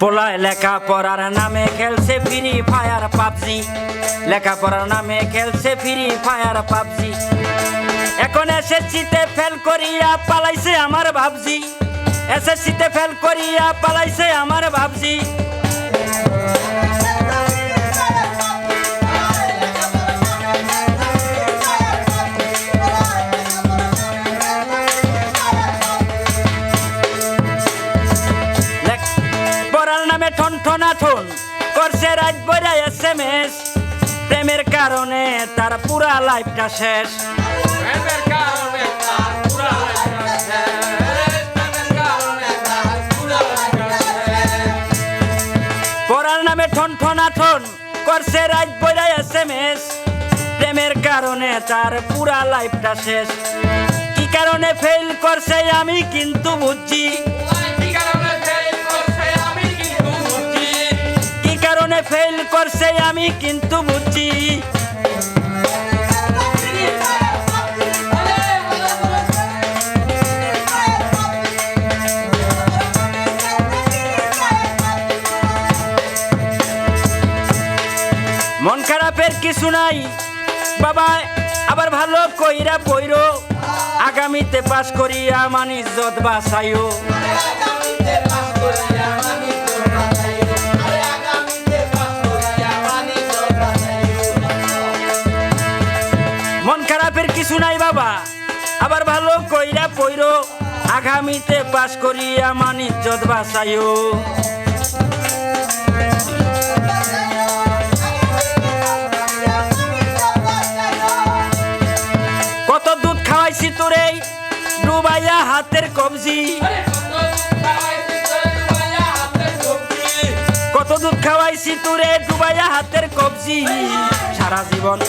পোলায় লেখা পড়ার নামে খেলছে ফ্রি ফায়ার পাবজি। লেখা পড়ার নামে খেলছে ফ্রি ফায়ার পাবজি। এখন এসএসসিতে ফেল করিয়া পালাইছে আমার ভাবজি। এসএসসিতে ফেল করিয়া পালাইছে আমার ভাবজি। ঠন করছে রাত বইরা এস এম এস। প্রেমের কারণে তার পুরা লাইফটা শেষ। পড়ার নামে ঠন ঠনা ঠন করছে রাত বইরা এস এম এস। প্রেমের কারণে তার পুরা লাইফটা শেষ। কি কারণে ফেল করছে আমি কিন্তু বুঝছি। করছে, আমি কিন্তু বুঝছি মন খারাপের কিছু নাই। বাবা, আবার ভালো কইরা বইরো আগামীতে পাশ করিয়া মান ইজ্জত কিছু নাই বাবা। আবার ভালো কইরা পইরো। আগামীতে পাশ করিয়া মান ইজ্জত বাঁচাইও। কত দুধ খাওয়াইছি তোরে, ডুবাইয়া হাতের কবজি। কত দুধ খাওয়াইছি তোরে, ডুবাইয়া হাতের কবজি। সারা জীবন